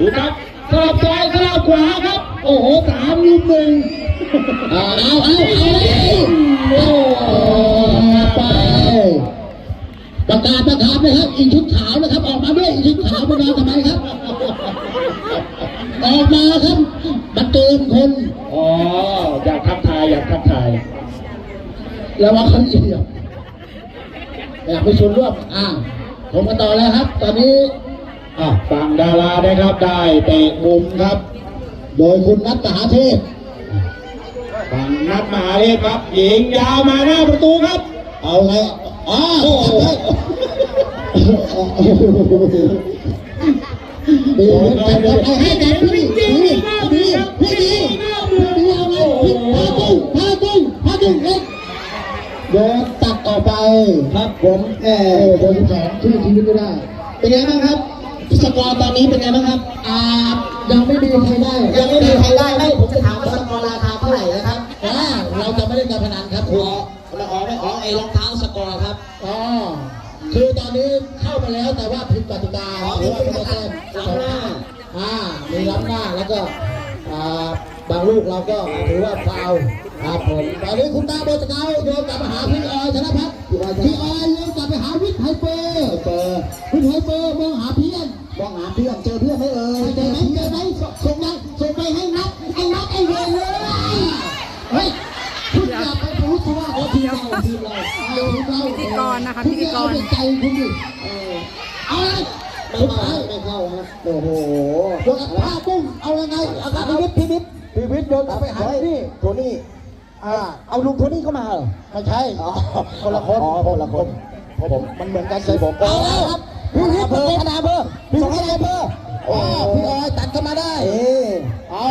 ดูครับสลับซ้ายสลับขวาครับ โอ้โหสามลุมหนึ่งเอาเอาเอาเอาโอ้ไปประกาศประกาศนะครับอีกชุดขาวนะครับ ออกมาด้วยอีกชุดขาวมาทำไมครับ ออกมาครับมาเกินคนอ๋ออยากทักทายอยากทักทายแล้วว่าเขาเอียบอยากไปชวนร่วมอ่าผมมาต่อแล้วครับ ตอนนี้ ฝั่งดารานะครับได้เตะมุมครับ โดยคุณนัทมหาเทพฝั่งนัทมหาเทพครับยิงยาวมาหน้าประตูครับ เอาไงอ้าวดีเอาให้แกพี่ดีดีพี่ดีพี่ดีเอาไงพาตุ้งพาตุ้งพาตุ้งเล็กโดนตัดออกไปครับผมแออโดนแขนชื่อชีวิตไม่ได้เป็นไงบ้างครับ สกอร์ตอนนี้เป็นไงบ้างครับ อ่า ยังไม่มีใครได้ ยังไม่มีใครได้ไม่ผมจะถามว่าสกอร์ราคาเท่าไหร่นะครับอ่าเราจะไม่เล่นการพนันครับขคุณอไม่ออกไม่ออกไอ้รองเท้าสกอร์ครับ อ๋อ คือตอนนี้เข้ามาแล้วแต่ว่าผิดกติกาอ๋อหรือว่าเป็นแต้มล้ำหน้าอ่า มีล้ำหน้าแล้วก็อ่าบางลูกเราก็ถือว่าฟาวล์ครับผมตอนนี้คุณตาโบสเกาโยนกลับมาหาพี่ออยธนพัฒน์พี่ออยโยนกลับไปหาวิทย์ไฮเปอร์วิทย์ไฮเปอร์มองหาเพี้ยนมองหา เพื่อนเจอเพื่อนไหมเอ่ยเจอไหมเจอไหมส่งยังส่งไปให้นัดไอ้นัดไอ้เวรเลยเฮ้ยคุณอย่าไปรู้ที่ว่าเขาทีมเราทีมเราเอาทีมเราพิธีกรนะคะณพิธีกรเอาใจคุณดิเออเอาเลยไม่สุดเข้าท้ายไม่เข้าฮะโอ้โหโดนผ้าปุ้งเอายังไงเอากลับพี่ไปวิทย์พี่วิทย์พีวิทย์โดนกลับไปหาที่โทนี่อ่าเอาลุงโทนี่เข้ามาเหรอไม่ใช่อ๋อคนละคนอ๋อคนละคนผมมันเหมือนกันเลยผมเอาแล้วครับ พี่วิทย์เบอร์ขนาดเบอร์ส่งให้นายเบอร์โอ้พี่ออยตัดเข้ามาได้เอ๊ะเอา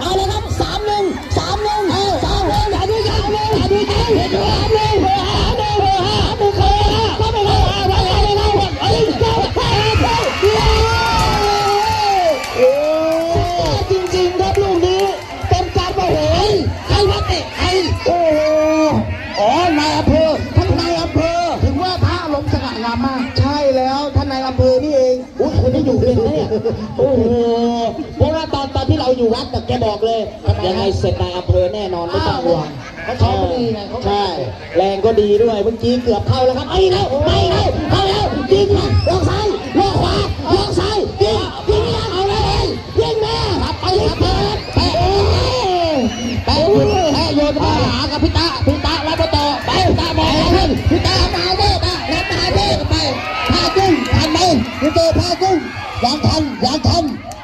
เอาเลยครับสามหนึ่งสามหนึ่งสามหนึ่งอย่าดูอย่าดูอย่าดูอย่าดูสามหนึ่งห้าหนึ่งห้าหนึ่งเคยก็ไม่เข้าไม่เข้าไม่เข้าไอ้เจ้าแพ้เจ้าโอ้จริงๆครับลูกนี้เป็นการโมโหใครวัดเนี่ยใครโอ้โหอ๋อนายอำเภอท่านนายอำเภอถึงว่าพระลงสง่างามมาก อุ้ยคนที่อยู่เป็นเนี่ยโอ้โหเพราะว่าตอนตอนที่เราอยู่วัดน่ะแกบอกเลยยังไงเสร็จนายอำเภอแน่นอนไม่ต้องห่วงเขาชอบไม่ดีไงเขาใช่แรงก็ดีด้วยเมื่อกี้เกือบเข้าแล้วครับไอ้แล้วไม่แล้วเข้าแล้วยิงนะลองซ้ายลอง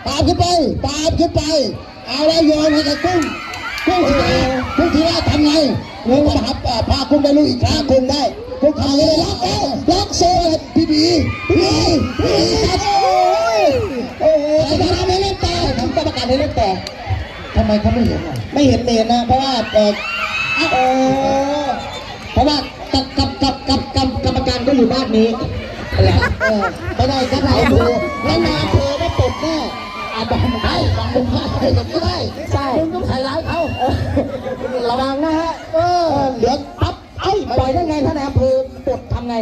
ตามขึ้นไปตามขึ้นไป เอาแล้วโยนให้กับกุ้งกุ้งทีละกุ้งทีละทำไงงูมาหับพากุ้งได้ลูกอีกครั้งกุ้งได้กุ้งทำเลยล็อกเอวล็อกโซ่พี่บีพี่บีพี่บีครับโอ้ยโอ้โหกรรมการให้เล่นต่อผมกรรมการให้เล่นต่อทำไมเขาไม่เห็นอะไม่เห็นเมนนะ เพราะว่าเออเออเพราะว่ากับกับกับกับกับกรรมการก็อยู่บ้านนี้เออไม่ได้ก็ไหนดูแล้วนาเธอได้ตกแน่ อาบังได้บังมุมพลาดเลยก็ได้ใช่มึงต้องใส่ร้ายเขาระวังนะฮะเออเหลือปั๊บเอ้ยปล่อยได้ไงท่านนายอำเภอปลดทำไง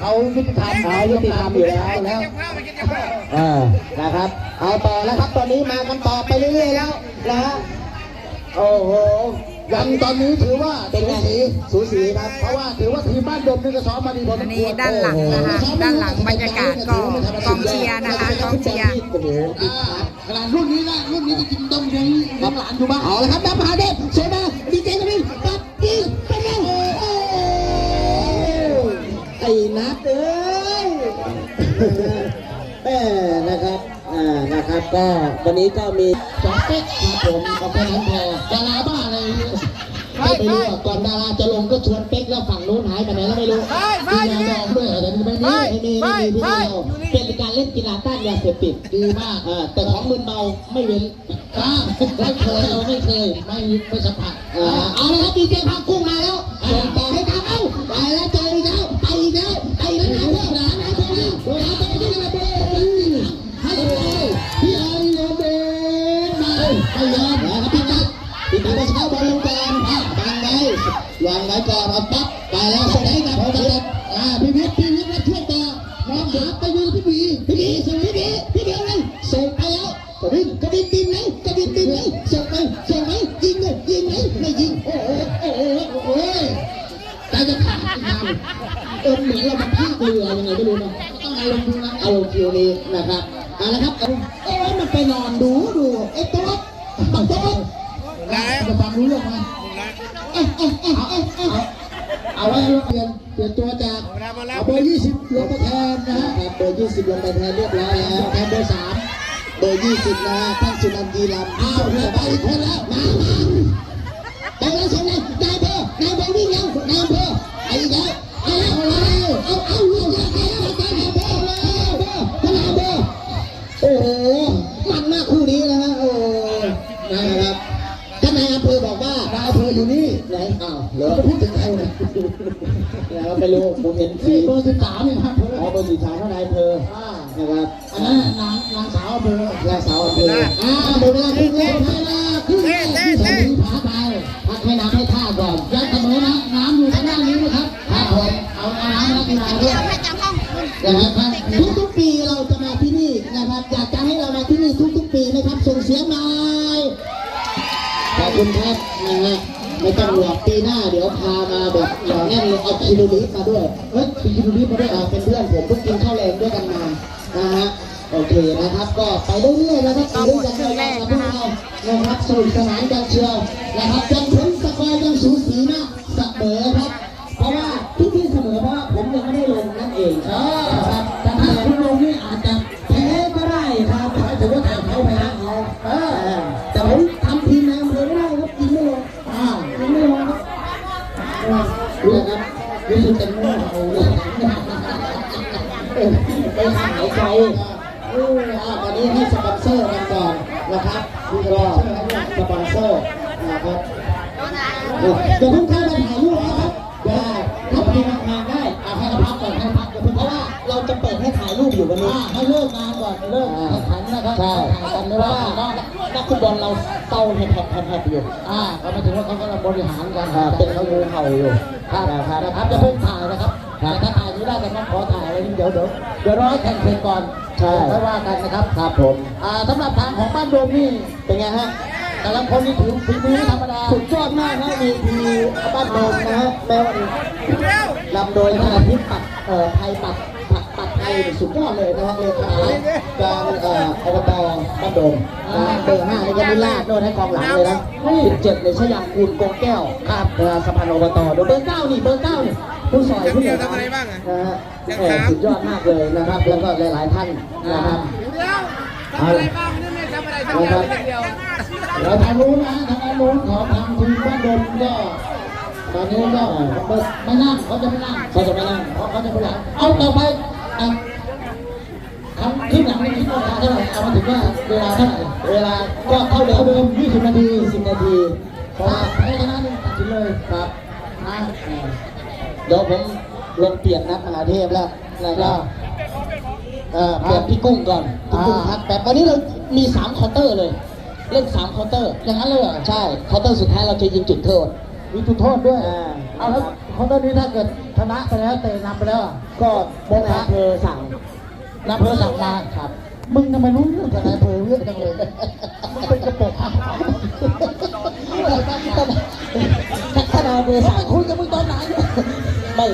เขายุติธรรมเอายุติธรรมอยู่แล้วแล้วเออนะครับ เอาต่อแล้วครับตอนนี้มากันต่อไปเรื่อยๆแล้วนะโอ้โห ยังตอนนี้ถือว่าเป็นไงสูสีครับเพราะว่าถือว่าทีมบ้านดมนี่ก็ซ้อมมาดีพอสอัมนคนี้วรด้านหลังนะคะ ด้านหลังบรรยากาศก็กองเชียร์นะคะกองเชียร์โอ้โหอ่าขนาดรุ่นนี้นะรุ่นนี้จะกินต้มเลี้ยงเลี้ยงหลานอยู่บ้างเอาละครับน้ำมหาเทพเสียมาดีเจกันนี่ปัดยิงเป็นไงโอ้โหไอ้นัดเอ้ยแม่นะครับอ่านะครับก็วันนี้ก็มีสองเป๊กครับผมกับแค่นั้นพอดาราบ้าอะ ไม่รู้ก่อนดาราจะลงก็ชวนเป๊กแล้วฝั่งนู้นหายไปไหนแล้วไม่รู้ไม่ไม่มีงานดองด้วยเหรอแต่ไม่มีไม่มีไม่มีที่นี่เราเป็นการเล่นกีฬาต้านยาเสพติดดีมากเออแต่ของมึนเมาไม่เว้นไม่เคยเราไม่เคยไม่ไม่สัมผัสเออเอาละครับดีเจพักกุ้งมาแล้วส่งต่อให้ทางเอ้าไปแล้วเจออีกแล้วไปอีกแล้วไปอีกแล้วนะเพื่อนนะนะเพื่อนนะเวลาไปที่ระเบิดให้เลยพี่อารีโรเบนมาไม่ยอมนะครับพี่ตั๊กพี่ตั๊กไปเข้าบอลลงก่อนอะวางไว้ วางไว้ก่อนเอาปั๊บไปแล้วส่งให้กับพี่ตั๊กอ่าพี่วิทย์พี่วิทย์รับช่วยต่อน้องหาไปดูพี่บีพี่บีส่งพี่บีพี่บีอะไรส่งไปแล้วกระดิ่งกระดิ่งบินไหมกระดิ่งบินไหมส่งไหมส่งไหมยิงเลยยิงไหมไม่ยิงโอ้โหโอ้โหโอ้โหตายจะขาดงานเออเหมือนเรามาพากเรือยังไงไม่รู้นะต้องอารมณ์ดูนะอารมณ์ฟิวนี้นะครับเอาละครับเอ้ยมันไปนอนดูดูไอ้ต๊ะบังโต๊ะจะฟังรู้เรื่องไหม เอ้ยเอ้ยเอ้ยเอ้ยเอ้ยเอาไว้เปลี่ยนเปลี่ยนตัวจากเอาเบอร์ยี่สิบลงมาแทนนะฮะครับเบอร์ยี่สิบลงไปแทนเรียบร้อยแล้วแทนเบอร์สามเบอร์ยี่สิบนะฮะท่านสุนันทีลำอ้าวเรือไปอีกคนแล้วมามาไปแล้วส่งเลยนายอำ แล้วไม่รู้ผมเห็นสีเบอร์สิบสามนี่ครับเบอร์อ๋อเบอร์สีขาวท่านนายอำเภออ่านะครับอันนั้นนางนางสาวอำเบอร์ยาสาวอำเภออ่าหมดเวลาครึ่งแรกเวลาครึ่งแรกที่สองผาไปพักให้น้ำให้ท่าก่อนยังเสมอนะน้ำอยู่ทางด้านนี้นะครับครับผมเอาเอาน้ำแล้วกีฬาด้วยนะครับทุกๆปีเราจะมาที่นี่นะครับอยากจะให้เรามาที่นี่ทุกๆปีนะครับส่งเสียงหน่อยขอบคุณครับนะฮะ ไม่ต้องห่วงปีหน้าเดี๋ยวพามาแบบหล่อแน่นเลยเอาคิโนลิมาด้วยเฮ้ยปีคิโนลิมาด้วยอ่าเป็นเพื่อนผมเพิ่งกินข้าวแรงด้วยกันมานะฮะโอเคนะครับ ก็ไปเรื่อยๆนะครับไปเรื่อยๆกับพวกเรานะครับสนุกสนานกันเชียวนะครับจนถึงสกอร์ยังสูสีมากเสมอครับ เอาเลยเออไปทางไหนไกลเอออะตอนนี้ให้สปอนเซอร์กันก่อนนะครับก็สปอนเซอร์นะครับเดี๋ยวเพิ่งเข้ามาถ่ายรูปนะครับได้ถ้าไปงานได้เอาให้พักก่อนให้พักก่อนเพราะว่าเราจะเปิดให้ถ่ายรูปอยู่วันนี้อ่าให้เลิกงานก่อนเลิกแข่งขันนะครับใช่ถ่ายกันไม่เพราะว่าว่าเนาะนักฟุตบอลเราเต้าแผลบๆๆอยู่อ่าเขาไม่ถึงว่าเขากำลังบริหารกันอ่เป็นเขางูเห่าอยู่ ครับนะครับนะครับจะเพิ่งถ่ายนะครับแต่ถ้าถ่ายนี้ได้แต่ต้องขอถ่ายไว้เดี๋ยวเดี๋ยวเดี๋ยวรอให้แข่งเพลงก่อนใช่ไม่ว่ากันนะครับครับผมอ่าสำหรับทางของบ้านโดมนี่เป็นไงฮะแต่ละคนนี่ถือฝีมือธรรมดาสุดยอดมากนะมีทีบ้านโดมนะฮะแม่ว่านำโดยท่านอาทิตย์ปัดเอ่อไทยปัด ปัดปัดไทยสุดยอดเลยนะฮะเลขาการเอ่ออบตบ้านโดมนะฮะเบอร์ห้านี่ก็มิลาดโน่นให้กองหลังเลยนะสิบเจ็ดเลยชยางคูณกงแก้วครับสะพานอบตโดยเบอร์เก้านี่เบอร์เก้านี่ผู้ซอยผู้ใหญ่บ้านนะฮะสุดยอดมากเลยนะครับ แล้วก็หลายๆท่านนะครับทำอะไรบ้างนี่ไม่ทำอะไรทำอย่างเดียวแล้วทางนู้นนะทางด้านนู้นของทางทีมบ้านโดมก็ตอนนี้ก็ไม่นั่งเขาจะไม่นั่งเขาจะไม่นั่งเพราะเขาจะไม่นั่งเอาต่อไป อะครั้งครึ่งหลังนี่คิดว่าเท่าไหร่เอามาถึงว่าเวลาเท่าไหร่เวลาก็เท่าเดิเท่ามเดิม20 นาที20นาทีพอแพ้ชนะนี่ตัดสินเลยครับอ่าเดี๋ยวผมลงเปลี่ยนนัดมหาเทพแล้วนะครับเอ่อเปลี่ยนพี่กุ้งก่อนพี่กุ้งพักแต่ตอนนี้เรามี3เคาน์เตอร์เลย เล่น3เคาน์เตอร์อย่างนั้นเลยเหรอใช่เคาน์เตอร์สุดท้ายเราจะยิงจุดโทษมีจุดโทษด้วยอ่าเอาแล้ว เขาตอนนี้ถ้าเกิดชนะไปแล้วเตะนำไปแล้วอะก็บนอำเภอสั่งนำเพื่อสั่งมาครับ มึงทำไมรู้เรื่องกับนายอำเภอเยอะจังเลยมึงเป็นกระปุกอะถ้าเราเบอร์สั่งคุยกับมึงตอนไหนเนี่ยไม่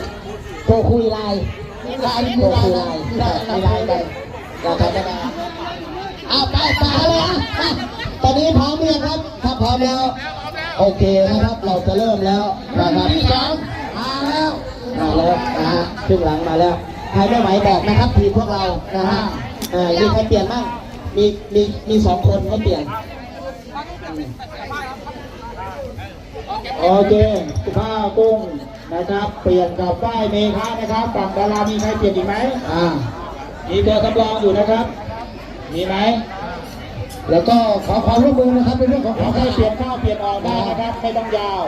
โทรคุยไลน์มีไลน์โทมีรไลคุยน์ไลนะน์มีไลน์มีไลน์ได้เราทำได้เอาไปไปเลยนะมาตอนนี้พร้อมหรือยังครับ ถ้าพร้อมแล้ว โอเคนะครับ เราจะเริ่มแล้วนะครับ ที่สองมาแล้ว มาแล้วนะฮะครึ่งหลังมาแล้วใครไม่ไหวบอกนะครับทีมพวกเรานะฮะอ่ามีใครเปลี่ยนบ้างมีมีมีสองคนให้เปลี่ยนโอเคข้าวกุ้งนะครับ เปลี่ยนกับฝ้ายเมฆะนะครับฝั่งดารามีใครเปลี่ยนอีกไหมอ่ามีตัวสำรองอยู่นะครับ มีไหมแล้วก็ขอความร่วมมือนะครับในเรื่องของขอขอให้ให้เปลี่ยนข้าวเปลี่ยนออกได้นะครับไม่ต้องยาว